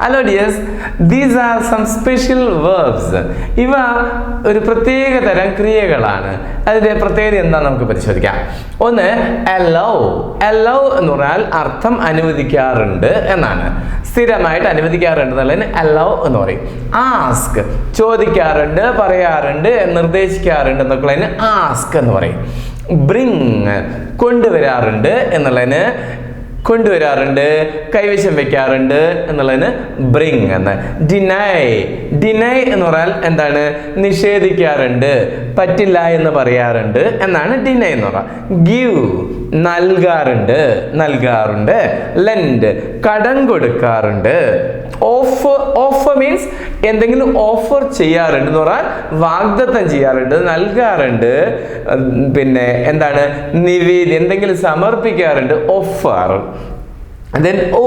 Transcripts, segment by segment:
Hello dears these are some special verbs ഇവ ഒരു പ്രത്യേക തരം ക്രിയകളാണ്. അതിന്റെ പ്രത്യേകത എന്താണെന്ന് നമുക്ക് പരിശോധിക്കാം. ഒന്ന് അലോ അലോ എന്ന് പറഞ്ഞാൽ അർത്ഥം അനുവദിക്കാറുണ്ട് എന്നാണ്. സ്ഥിരമായിട്ട് അനുവദിക്കാറുണ്ട് എന്നുള്ളതിന് അലോ എന്ന് പറയും. ആസ്ക് ചോദിക്കാറുണ്ട് പറയാറുണ്ട് നിർദ്ദേശിക്കാറുണ്ട് എന്നൊക്കെയുള്ളതിന് ആസ്ക് എന്ന് പറയും. ബ്രിങ് കൊണ്ടുവരാറുണ്ട് എന്നുള്ളതിന് കൊണ്ടുവരാറുണ്ട് കൈവശം വെക്കാറുണ്ട് എന്നുള്ളതിന് ബ്രിങ് എന്ന്. ഡിനൈ ഡിനൈ എന്ന് പറഞ്ഞാൽ എന്താണ്? നിഷേധിക്കാറുണ്ട് പറ്റില്ല എന്ന് പറയാറുണ്ട് എന്നാണ് ഡിനൈ എന്ന് പറയുക ഗീവ് നൽകാറുണ്ട് നൽകാറുണ്ട്. ലെൻഡ് കടം കൊടുക്കാറുണ്ട്. ഓഫ് ഓഫ് മീൻസ് എന്തെങ്കിലും ഓഫർ ചെയ്യാറുണ്ട് എന്ന് പറഞ്ഞാൽ വാഗ്ദത്തം ചെയ്യാറുണ്ട് നൽകാറുണ്ട് പിന്നെ എന്താണ് നിവേദി എന്തെങ്കിലും സമർപ്പിക്കാറുണ്ട് offer then owe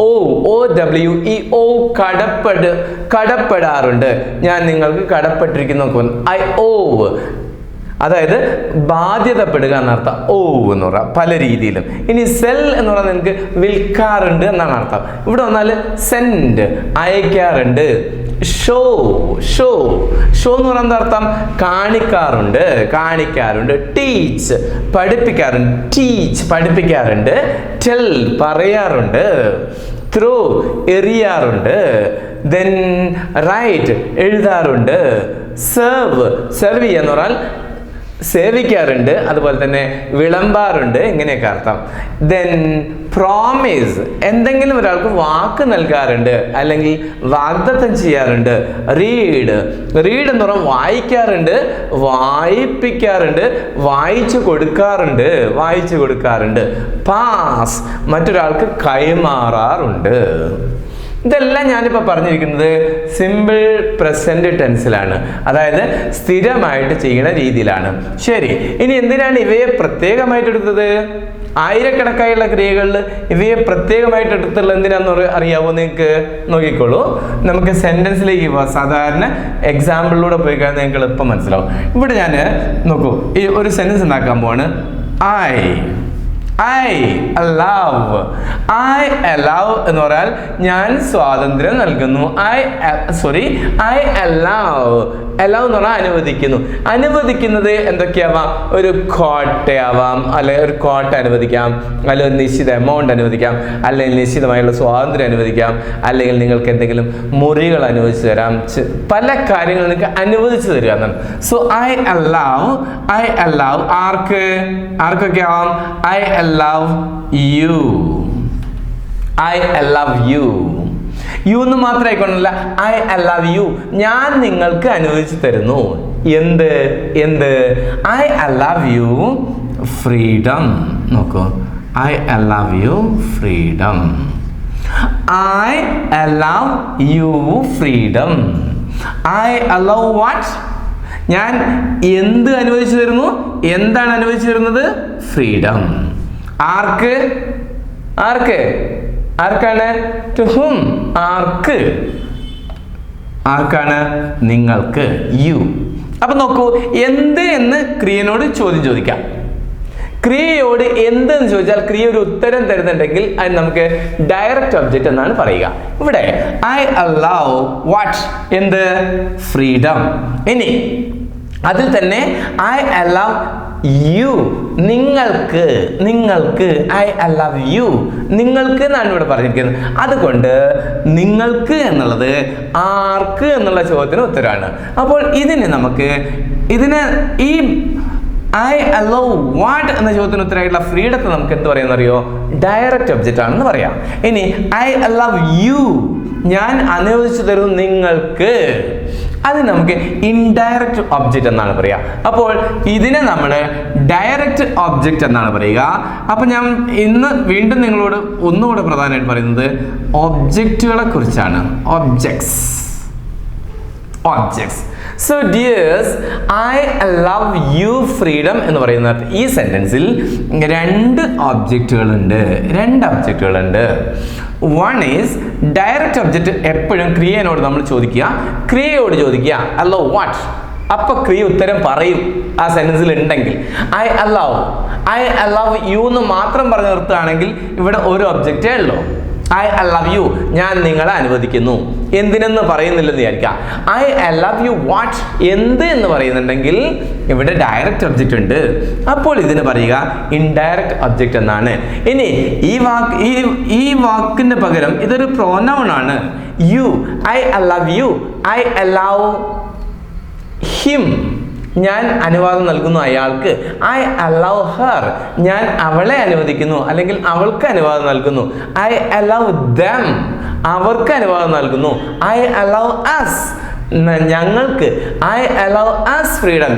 O O W E owe കടപ്പെട് കടപ്പെടാറുണ്ട്. ഞാൻ നിങ്ങൾക്ക് കടപ്പെട്ടിരിക്കുന്നു ഐ ഓ അതായത് ബാധ്യതപ്പെടുക എന്നർത്ഥം. ഓ എന്ന് പറയാം. പല രീതിയിലും. ഇനി സെൽ എന്ന് പറഞ്ഞാൽ നിങ്ങൾക്ക് വിൽക്കാറുണ്ട് എന്നാണ് അർത്ഥം. ഇവിടെ വന്നാൽ സെൻഡ് അയക്കാറുണ്ട്. Show show. ഷോ എന്ന് പറയുന്ന അർത്ഥം? കാണിക്കാറുണ്ട്. കാണിക്കാറുണ്ട്. ടീച്ച് പഠിപ്പിക്കാറുണ്ട്. ടീച്ച് പഠിപ്പിക്കാറുണ്ട്. ടെൽ പറയാറുണ്ട്. ത്രോ എറിയാറുണ്ട്. ദെൻ റൈറ്റ് എഴുതാറുണ്ട്. സെർവ് സെർവ് ചെയ്യുക എന്ന് പറഞ്ഞാൽ സേവിക്കാറുണ്ട് അതുപോലെ തന്നെ വിളമ്പാറുണ്ട് ഇങ്ങനെയൊക്കെ അർത്ഥം. ദെൻ പ്രോമിസ് എന്തെങ്കിലും ഒരാൾക്ക് വാക്ക് നൽകാറുണ്ട് അല്ലെങ്കിൽ വാഗ്ദത്തം ചെയ്യാറുണ്ട് റീഡ് റീഡ് എന്ന് പറഞ്ഞാൽ വായിക്കാറുണ്ട് വായിപ്പിക്കാറുണ്ട് വായിച്ചു കൊടുക്കാറുണ്ട് വായിച്ചു കൊടുക്കാറുണ്ട്. പാസ് മറ്റൊരാൾക്ക് കൈമാറാറുണ്ട്. ഇതെല്ലാം ഞാനിപ്പോൾ പറഞ്ഞിരിക്കുന്നത് സിമ്പിൾ പ്രസന്റ് ടെൻസിലാണ് അതായത് സ്ഥിരമായിട്ട് ചെയ്യുന്ന രീതിയിലാണ്. ശരി ഇനി എന്തിനാണ് ഇവയെ പ്രത്യേകമായിട്ട് എടുത്തത്? ആയിരക്കണക്കായുള്ള ക്രിയകളിൽ ഇവയെ പ്രത്യേകമായിട്ട് എടുത്തുള്ള എന്തിനാന്ന് അറിയാവോ നിങ്ങൾക്ക് നോക്കിക്കോളൂ. നമുക്ക് സെന്റൻസിലേക്ക് പോവാം. സാധാരണ എക്സാമ്പിളിലൂടെ പോയി കഴിഞ്ഞാൽ നിങ്ങൾക്ക് എളുപ്പം മനസ്സിലാവും. ഇവിടെ ഞാൻ നോക്കൂ ഈ ഒരു സെന്റൻസ് ഉണ്ടാക്കാൻ പോവാണ്. I I allow I allow എന്ന് പറഞ്ഞാൽ ഞാൻ സ്വാതന്ത്ര്യം നൽകുന്നു. I sorry I allow allow എന്ന് പറഞ്ഞാൽ അനുവദിക്കുന്നു. അനുവദിക്കുന്നത് എന്തൊക്കെയാവാം? ഒരു കോട്ടയാവാം. അല്ലെ ഒരു കോട്ട അനുവദിക്കാം. അല്ലെങ്കിൽ ഒരു നിശ്ചിത എമൗണ്ട് അനുവദിക്കാം. അല്ലെങ്കിൽ നിശ്ചിതമായുള്ള സ്വാതന്ത്ര്യം അനുവദിക്കാം. അല്ലെങ്കിൽ നിങ്ങൾക്ക് എന്തെങ്കിലും മുറികൾ അനുവദിച്ചു തരാം. പല കാര്യങ്ങൾ നിങ്ങൾക്ക് അനുവദിച്ചു തരിക എന്നാണ്. So I allow I allow ആർക്ക്? ആർക്കൊക്കെ ആവാം? I allow you I allow you you എന്ന് മാത്രം ആയിക്കൊണ്ടല്ല ഐ ലവ് യു ഞാൻ നിങ്ങൾക്ക് അനുവദിച്ചു തരുന്നു. എന്ത്? എന്ത്? ഐ ലവ് യു ഫ്രീഡം നോക്കൂ. I love you freedom I love you freedom I love what ഞാൻ എന്ത് അനുവദിച്ചു തരുന്നു? എന്താണ് അനുവദിച്ചു തരുന്നത്? ഫ്രീഡം ആർക്ക്? ആർക്ക്? ആർക്കാണ്? ടു ഹും ആർക്ക്? ആർക്കാണ്? നിങ്ങൾക്ക്. യു അപ്പൊ നോക്കൂ എന്ത് എന്ന് ക്രിയനോട് ചോദ്യം ചോദിക്കാം. ക്രിയയോട് എന്തെന്ന് ചോദിച്ചാൽ ക്രിയ ഒരു ഉത്തരം തരുന്നുണ്ടെങ്കിൽ അത് നമുക്ക് ഡയറക്റ്റ് ഒബ്ജക്റ്റ് എന്നാണ് പറയുക. ഇവിടെ ഐ അലാവ് വാട്ട് എന്ത്? ഫ്രീഡം ഇനി അതിൽ തന്നെ ഐ അലൗ യു നിങ്ങൾക്ക് നിങ്ങൾക്ക് ഐ ഐ ലവ് യു നിങ്ങൾക്ക് എന്നാണ് ഇവിടെ പറഞ്ഞിരിക്കുന്നത്? അതുകൊണ്ട് നിങ്ങൾക്ക് എന്നുള്ളത് ആർക്ക് എന്നുള്ള ചോദ്യത്തിന് ഉത്തരമാണ്. അപ്പോൾ ഇതിന് നമുക്ക് ഇതിന് ഈ ഐ അലോ വാട്ട് എന്ന ചോദ്യത്തിന് ഉത്തരമായിട്ടുള്ള ഫ്രീഡത്തെ നമുക്ക് എന്ത് പറയുന്ന അറിയോ? ഡയറക്റ്റ് ഒബ്ജക്റ്റ് ആണെന്ന് പറയാം. ഇനി ഐ ലവ് യു ഞാൻ അനുവദിച്ചു തരും നിങ്ങൾക്ക്. അത് നമുക്ക് ഇൻഡയറക്റ്റ് ഒബ്ജക്റ്റ് എന്നാണ് പറയുക അപ്പോൾ ഇതിനെ നമ്മൾ ഡയറക്റ്റ് ഒബ്ജക്റ്റ് എന്നാണ് പറയുക. അപ്പോൾ ഞാൻ ഇന്ന് വീണ്ടും നിങ്ങളോട് ഒന്നുകൂടെ പ്രധാനമായിട്ട് പറയുന്നത് ഒബ്ജക്റ്റുകളെ കുറിച്ചാണ്. Objects objects. So dears I love you freedom എന്ന് പറയുന്ന ഈ സെന്റൻസിൽ രണ്ട് ഒബ്ജക്റ്റുകളുണ്ട് രണ്ട് ഒബ്ജക്റ്റുകളുണ്ട് വൺ ഈസ് ഡയറക്റ്റ് ഒബ്ജക്റ്റ് എപ്പോഴും ക്രിയനോട് നമ്മൾ ചോദിക്കുക. ക്രിയയോട് ചോദിക്കുക. അല്ലോ വാട്ട് അപ്പൊ ക്രിയ ഉത്തരം പറയും. ആ സെന്റൻസിൽ ഉണ്ടെങ്കിൽ. I allow I allow you എന്ന് മാത്രം പറഞ്ഞു നിർത്തുകയാണെങ്കിൽ ഇവിടെ ഒരു ഒബ്ജക്റ്റേ ഉള്ളൂ. ഐ ലവ് യു ഞാൻ നിങ്ങളെ അനുവദിക്കുന്നു. എന്തിനെന്ന് പറയുന്നില്ലെന്ന് വിചാരിക്കാം ഐ ലവ് യു വാട്ട് എന്ത് എന്ന് പറയുന്നുണ്ടെങ്കിൽ ഇവിടെ ഡയറക്റ്റ് ഒബ്ജക്റ്റ് ഉണ്ട്. അപ്പോൾ ഇതിന് പറയുക ഇൻഡയറക്റ്റ് ഒബ്ജക്റ്റ് എന്നാണ്. ഇനി ഈ വാക്ക് ഈ ഈ വാക്കിന്റെ പകരം ഇതൊരു പ്രോനൗൺ ആണ്. You I love you I love him ഞാൻ അനുവാദം നൽകുന്നു അയാൾക്ക് ഐ അലവ് ഹർ ഞാൻ അവളെ അനുവദിക്കുന്നു അല്ലെങ്കിൽ അവൾക്ക് അനുവാദം നൽകുന്നു. ഐ അലവ് ദം അവർക്ക് അനുവാദം നൽകുന്നു. ഐ അലവ് അസ് ഞങ്ങൾക്ക്. ഐ അലവ് അസ് ഫ്രീഡം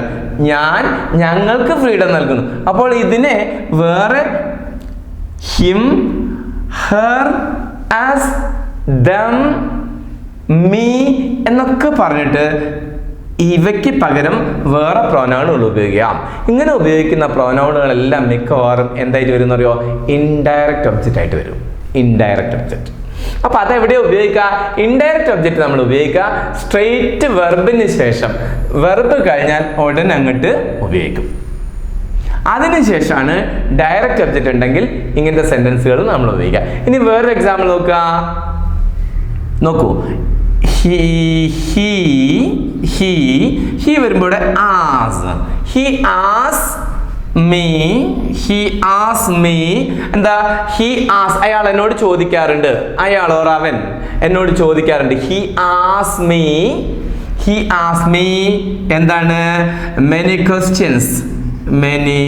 ഞാൻ ഞങ്ങൾക്ക് ഫ്രീഡം നൽകുന്നു. അപ്പോൾ ഇതിനെ വേറെ him her us them me എന്നൊക്കെ പറഞ്ഞിട്ട് ഇവയ്ക്ക് പകരം വേറെ പ്രോനൗണുകൾ ഉപയോഗിക്കാം. ഇങ്ങനെ ഉപയോഗിക്കുന്ന പ്രോനൗണുകളെല്ലാം മിക്കവാറും എന്തായിട്ട് വരും അറിയോ ഇൻഡയറക്റ്റ് ഒബ്ജക്റ്റ് ആയിട്ട് വരും. ഇൻഡയറക്റ്റ് ഒബ്ജക്റ്റ് അപ്പൊ അതെവിടെ ഉപയോഗിക്കുക? ഇൻഡയറക്റ്റ് ഒബ്ജക്റ്റ് നമ്മൾ ഉപയോഗിക്കുക. സ്ട്രെയിറ്റ് വെർബിന് ശേഷം വെർബ് കഴിഞ്ഞാൽ ഉടൻ അങ്ങോട്ട് ഉപയോഗിക്കും. അതിനുശേഷമാണ് ഡയറക്റ്റ് ഒബ്ജക്റ്റ് ഉണ്ടെങ്കിൽ ഇങ്ങനത്തെ സെന്റൻസുകൾ നമ്മൾ ഉപയോഗിക്കുക. ഇനി വേറൊരു എക്സാമ്പിൾ നോക്കുക. നോക്കൂ. ഹി ഹി ഹി വരുമ്പോൾ ask he ask me he ask me എന്താ? ഹി ആസ് അയാൾ എന്നോട് ചോദിക്കാറുണ്ട്. അയാൾ ഓർ അവൻ എന്നോട് ചോദിക്കാറുണ്ട്. He ask me he ask me എന്താണ്? Many questions many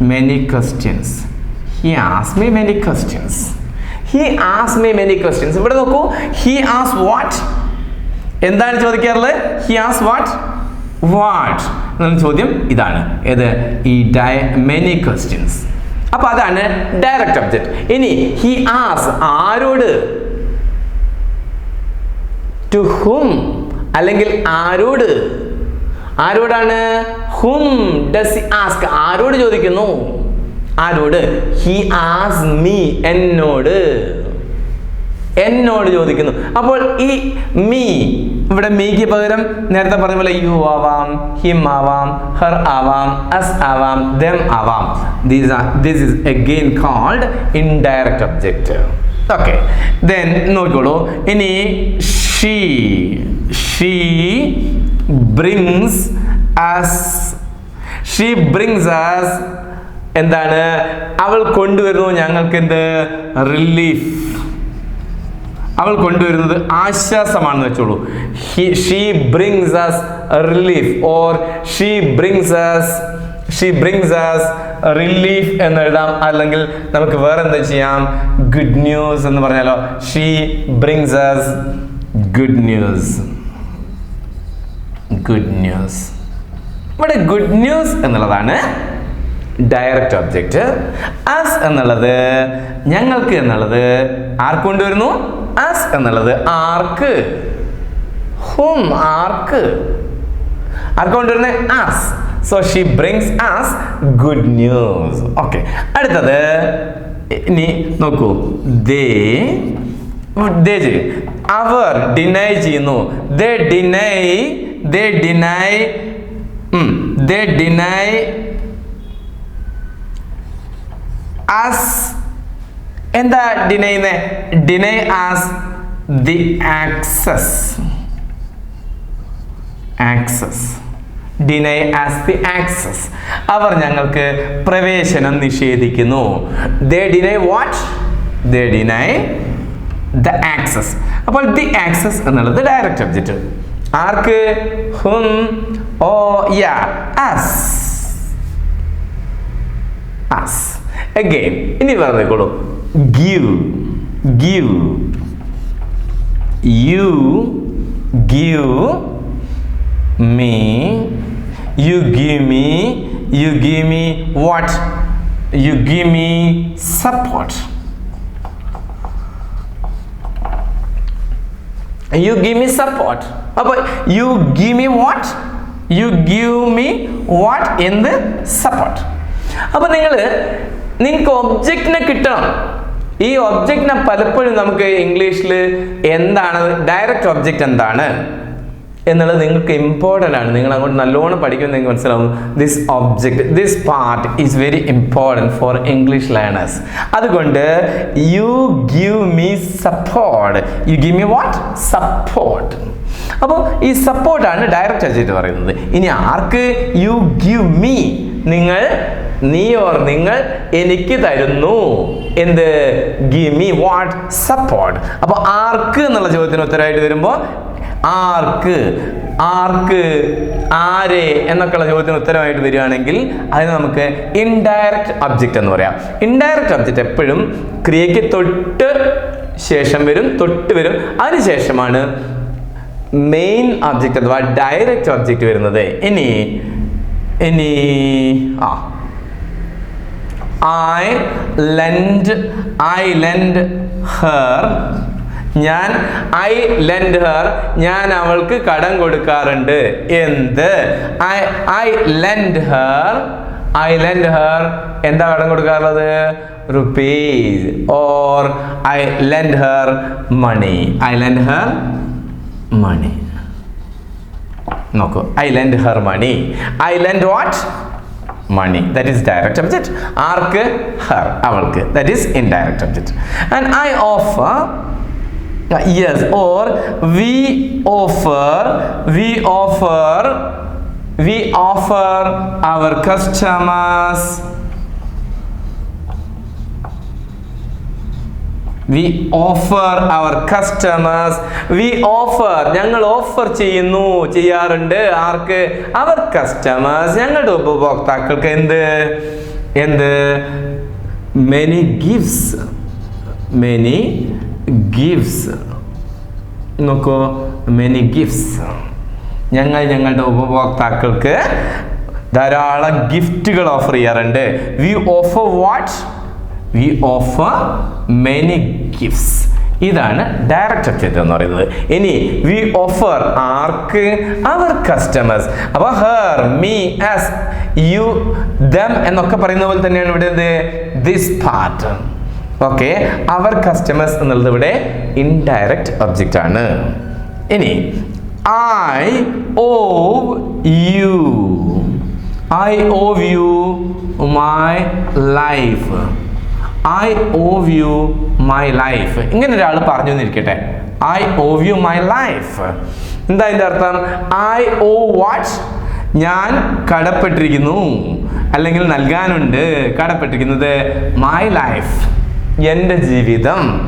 many questions he ask me many questions. He ask me many questions ഇവിടെ നോക്കൂ. ഹി ആസ് വാട്ട് എന്താണ് ചോദിക്കാറുള്ളത്? ഹി ആസ് വാട്ട് വാട്ട് എന്നുള്ള ചോദ്യം. ഇതാണ്. ഏത്? ഈ ഡയ മെനി ക്വസ്റ്റ്യൻസ് അപ്പൊ അതാണ് ഡയറക്റ്റ് ഒബ്ജക്റ്റ് ഇനി ഹി ആസ് ആരോട്? ടു ഹും അല്ലെങ്കിൽ ആരോട്? ആരോടാണ്? ഹും ഡസ് ആസ്ക് ആരോട് ചോദിക്കുന്നു? ആരോട്? ഹി ആസ് മീ എന്നോട്. എന്നോട് ചോദിക്കുന്നു. അപ്പോൾ ഈ മീ ഇവിടെ മീക്ക് പകരം നേരത്തെ പറഞ്ഞ പോലെ യു ആവാം ഹിം ആവാം ഹർ ആവാം അസ് ആവാം ദം ആവാം. These are this is again called indirect object okay then നോക്കിക്കോളൂ. ഇനി she she brings us she brings us എന്താണ്? അവൾ കൊണ്ടുവരുന്നു ഞങ്ങൾക്ക് എന്ത് റിലീഫ് അവൾ കൊണ്ടുവരുന്നത് ആശ്വാസമാണെന്ന് വെച്ചോളൂ. She brings us relief or she brings us she brings us relief എന്ന് എഴുതാം. അല്ലെങ്കിൽ നമുക്ക് വേറെ എന്താ ചെയ്യാം? ഗുഡ് ന്യൂസ് എന്ന് പറഞ്ഞാലോ she brings us good news good news ഇവിടെ ഗുഡ് ന്യൂസ് എന്നുള്ളതാണ് ഡയറക്റ്റ് ഒബ്ജക്റ്റ് അസ് എന്നുള്ളത് ഞങ്ങൾക്ക് എന്നുള്ളത് ആർക്ക് കൊണ്ടുവരുന്നു? അസ് എന്നുള്ളത് ആർക്ക്? ഹും ആർക്ക്? ആർക്ക് കൊണ്ടുവരുന്നത് us so she brings us good news okay അടുത്തത് ഇനി നോക്കൂ. ദേ ദേ അവർ ഡിനൈ ചെയ്യുന്നു. They deny they deny they deny us എന്താ deny deny us the access access deny us the access അവർ ഞങ്ങൾക്ക് പ്രവേശനം നിഷേധിക്കുന്നു. They deny what they deny the access അപ്പോൾ ദി ആക്സസ് എന്നുള്ളത് ഡയറക്റ്റ് ഒബ്ജക്റ്റ് ആർക്ക്? Whom ഓ യാ അസ് അസ് അഗെയിൻ ഇനി പറഞ്ഞേക്കോളൂ give give you give me you give me you give me what you give me support you give me support അപ്പോൾ you give me what you give me what എന്ത് support അപ്പോൾ നിങ്ങൾ നിങ്ങൾക്ക് ഒബ്ജക്റ്റിനെ കിട്ടണം. ഈ ഒബ്ജക്റ്റിനെ പലപ്പോഴും നമുക്ക് ഇംഗ്ലീഷിൽ എന്താണ് ഡയറക്റ്റ് ഒബ്ജക്റ്റ് എന്താണ് എന്നുള്ളത് നിങ്ങൾക്ക് ഇമ്പോർട്ടന്റ് ആണ്. നിങ്ങൾ അങ്ങോട്ട് നല്ലോണം പഠിക്കുമെന്ന് നിങ്ങൾക്ക് മനസ്സിലാവും. This object this part is very important for English learners അതുകൊണ്ട് you give me support you give me what support അപ്പോൾ ഈ സപ്പോർട്ടാണ് ഡയറക്റ്റ് ഒബ്ജക്റ്റ് പറയുന്നത്. ഇനി ആർക്ക് യു ഗിവ് മീ നിങ്ങൾ നീ ഓർ നിങ്ങൾ എനിക്ക് തരുന്നു. എന്ത്? ഗിമി വാട്ട് സപ്പോർട്ട് അപ്പോൾ ആർക്ക് എന്നുള്ള ചോദ്യത്തിന് ഉത്തരമായിട്ട് വരുമ്പോൾ ആർക്ക്? ആർക്ക്? ആരെ? എന്നൊക്കെയുള്ള ചോദ്യത്തിന് ഉത്തരമായിട്ട് വരികയാണെങ്കിൽ അതിന് നമുക്ക് ഇൻഡയറക്റ്റ് ഒബ്ജക്റ്റ് എന്ന് പറയാം. ഇൻഡയറക്റ്റ് ഒബ്ജക്റ്റ് എപ്പോഴും ക്രിയയ്ക്ക് തൊട്ട് ശേഷം വരും തൊട്ട് വരും. അതിനുശേഷമാണ് മെയിൻ ഒബ്ജക്റ്റ് അഥവാ ഡയറക്റ്റ് ഒബ്ജക്റ്റ് വരുന്നത്. ഇനി ഇനി ആ I lend I lend her ഞാൻ ഐ ലെൻഡ് ഹർ ഞാൻ അവൾക്ക് കടം കൊടുക്കാറുണ്ട്. എന്ത്? I I lend her I lend her എന്താ കടം കൊടുക്കാറുള്ളത്? Rupees or I lend her money I lend her money നോക്കൂ. I lend her money I lend what money that is direct object arc? Her അവൾക്ക്. That is indirect object and I offer yes or we offer we offer we offer our customers we offer our customers we offer ഞങ്ങൾ offer ചെയ്യുന്നു ചെയ്യാറുണ്ട്. ആർക്ക്? Our customers ഞങ്ങളുടെ ഉപഭോക്താക്കൾക്ക് എന്ത്? എന്ത്? Many gifts many gifts നോക്കൂ മെനി ഗിഫ്റ്റ്സ് ഞങ്ങൾ ഞങ്ങളുടെ ഉപഭോക്താക്കൾക്ക് ധാരാളം ഗിഫ്റ്റുകൾ ഓഫർ ചെയ്യാറുണ്ട്. We offer what we offer many gifts ഇതാണ് ഡയറക്റ്റ് ഒബ്ജക്റ്റ് എന്ന് പറയുന്നത്. ഇനി വി ഓഫർ ആർക്ക്? അവർ കസ്റ്റമേഴ്സ് അപ്പോൾ her me us you them എന്നൊക്കെ പറയുന്ന പോലെ തന്നെയാണ് ഇവിടെ this part okay our customers എന്നുള്ളത് ഇവിടെ ഇൻഡയറക്റ്റ് ഒബ്ജക്റ്റ് ആണ്. ഇനി I owe you I owe you my life I owe you my life ഇങ്ങനെ ഒരാൾ പറഞ്ഞു എന്നിരിക്കട്ടെ. I owe you my life എന്താ അതിന്റെ അർത്ഥം? ഐ ഓ വാട്ട് ഞാൻ കടപ്പെട്ടിരിക്കുന്നു. അല്ലെങ്കിൽ നൽകാനുണ്ട്. കടപ്പെട്ടിരിക്കുന്നത് മൈ ലൈഫ് എന്റെ ജീവിതം.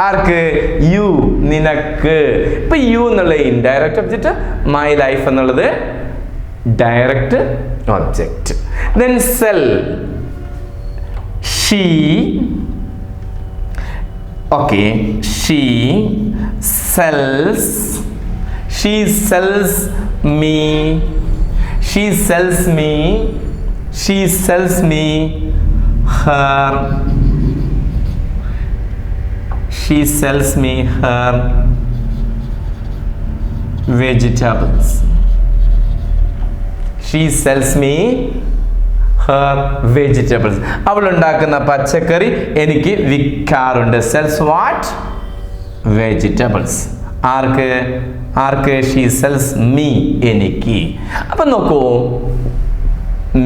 ആർക്ക്? യു നിനക്ക്. ഇപ്പൊ യു എന്നുള്ള ഇൻഡയറക്ട് ഒബ്ജക്റ്റ് മൈ ലൈഫ് എന്നുള്ളത് direct object then sell she okay she sells she sells me she sells me she sells me her she sells me her vegetables. She sells me her vegetables അവൾ ഉണ്ടാക്കുന്ന പച്ചക്കറി എനിക്ക് വിൽക്കാറുണ്ട്. Sells what vegetables ആർക്ക്? ആർക്ക്? She sells me എനിക്ക്. അപ്പം നോക്കൂ.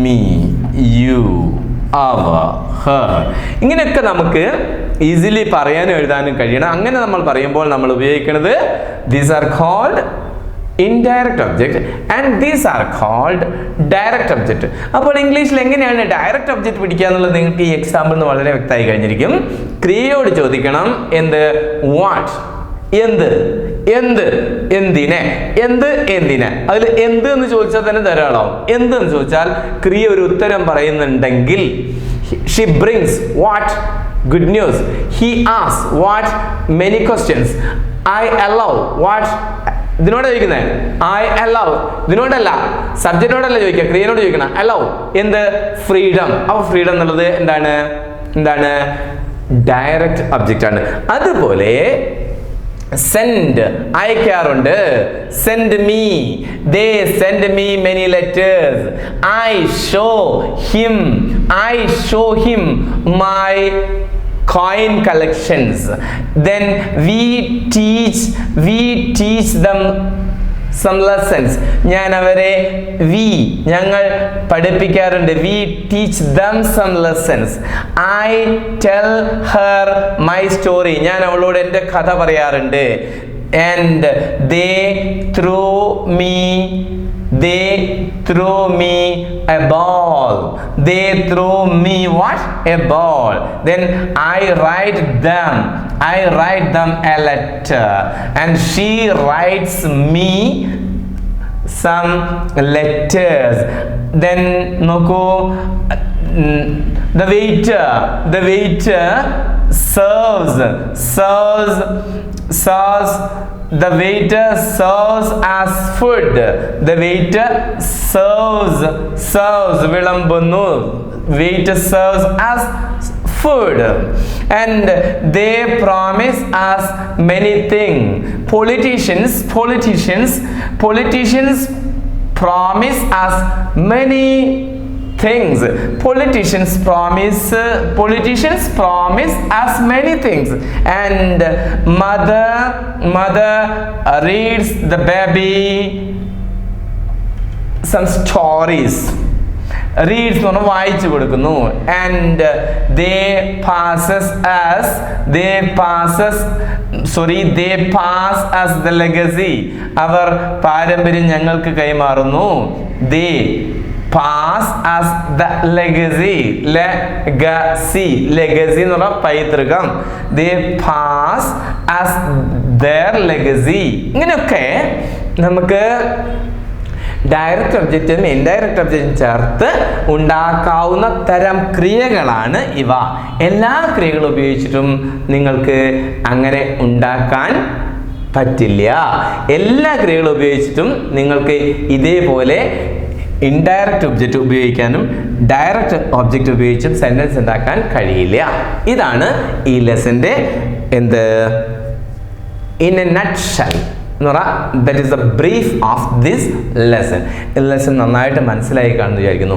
മീ യു അവർ ഹർ ഇങ്ങനെയൊക്കെ നമുക്ക് ഈസിലി പറയാനും എഴുതാനും കഴിയണം. അങ്ങനെ നമ്മൾ പറയുമ്പോൾ നമ്മൾ ഉപയോഗിക്കുന്നത് these are called indirect object and these are called direct object അപ്പോൾ ഇംഗ്ലീഷിൽ എങ്ങനെയാണ് ഡയറക്റ്റ് ഒബ്ജക്റ്റ് പിടിക്കുക എന്നുള്ളത് നിങ്ങൾക്ക് ഈ എക്സാമ്പിൾ വളരെ വ്യക്തമായി കഴിഞ്ഞിരിക്കും. ക്രിയയോട് ചോദിക്കണം എന്ത്? വാട്ട് എന്ത്? എന്ത്? എന്തിനെ? എന്ത്? എന്തിനെ? അതിൽ എന്ത് എന്ന് ചോദിച്ചാൽ തന്നെ ധാരാളം. എന്ത് എന്ന് ചോദിച്ചാൽ ക്രിയ ഒരു ഉത്തരം പറയുന്നുണ്ടെങ്കിൽ she brings what good news he ask what many questions I allow what ഇതിനോട് ചോദിക്കുന്നത് ഐ അലവ് ഇതിനോടല്ല സബ്ജക്റ്റിനോടല്ല ചോദിക്കുക ക്രിയനോട് ചോദിക്കണം. അലവ് എന്ത്? ഫ്രീഡം അപ്പോൾ ഫ്രീഡം എന്നുള്ളത് എന്താണ്? എന്താണ്? ഡയറക്റ്റ് ഒബ്ജക്റ്റ് ആണ്. അതുപോലെ send അയക്കാറുണ്ട്. Send me they send me many letters I show him I show him my coin collections. Then we teach we teach them some lessons ഞാൻ അവരെ വി ഞങ്ങൾ പഠിപ്പിക്കാറുണ്ട്. We teach them some lessons I tell her my story ഞാൻ അവളോട് എന്റെ കഥ പറയാറുണ്ട്. and they throw me they throw me a ball they throw me what a ball then i write them i write them a letter and she writes me some letters then നോക്കൂ the waiter the waiter serves serves serves the waiter serves as food the waiter serves serves വിളമ്പുന്നു waiter serves as food and they promise us many things politicians politicians politicians promise us many things politicians promise politicians promise as many things and mother mother reads the baby some stories reads എന്ന് പറഞ്ഞാൽ വായിച്ചു കൊടുക്കുന്നു and they passes as they passes sorry they pass as the legacy അവർ പാരമ്പര്യം ഞങ്ങൾക്ക് കൈമാറുന്നു they pass as the legacy legacy legacy എന്ന് പറഞ്ഞാൽ പൈതൃകം. They pass as their legacy ഇങ്ങനെയൊക്കെ നമുക്ക് ഡയറക്റ്റ് ഒബ്ജക്റ്റും ഇൻഡയറക്റ്റ് ഒബ്ജക്റ്റും ചേർത്ത് ഉണ്ടാക്കാവുന്ന തരം ക്രിയകളാണ് ഇവ. എല്ലാ ക്രിയകളും ഉപയോഗിച്ചിട്ടും നിങ്ങൾക്ക് അങ്ങനെ ഉണ്ടാക്കാൻ പറ്റില്ല. എല്ലാ ക്രിയകളും ഉപയോഗിച്ചിട്ടും നിങ്ങൾക്ക് ഇതേപോലെ ഇൻഡയറക്റ്റ് ഒബ്ജക്റ്റ് ഉപയോഗിക്കാനും ഡയറക്റ്റ് ഒബ്ജക്റ്റ് ഉപയോഗിച്ചും സെന്റൻസ് ഉണ്ടാക്കാൻ കഴിയില്ല. ഇതാണ് ഈ ലെസന്റെ എന്ത്? ഇൻ എ നട്ട്ഷൽ എന്ന് പറഞ്ഞാൽ that is the brief of this lesson ഈ ലെസൺ നന്നായിട്ട് മനസ്സിലായി കാണുന്നു വിചാരിക്കുന്നു.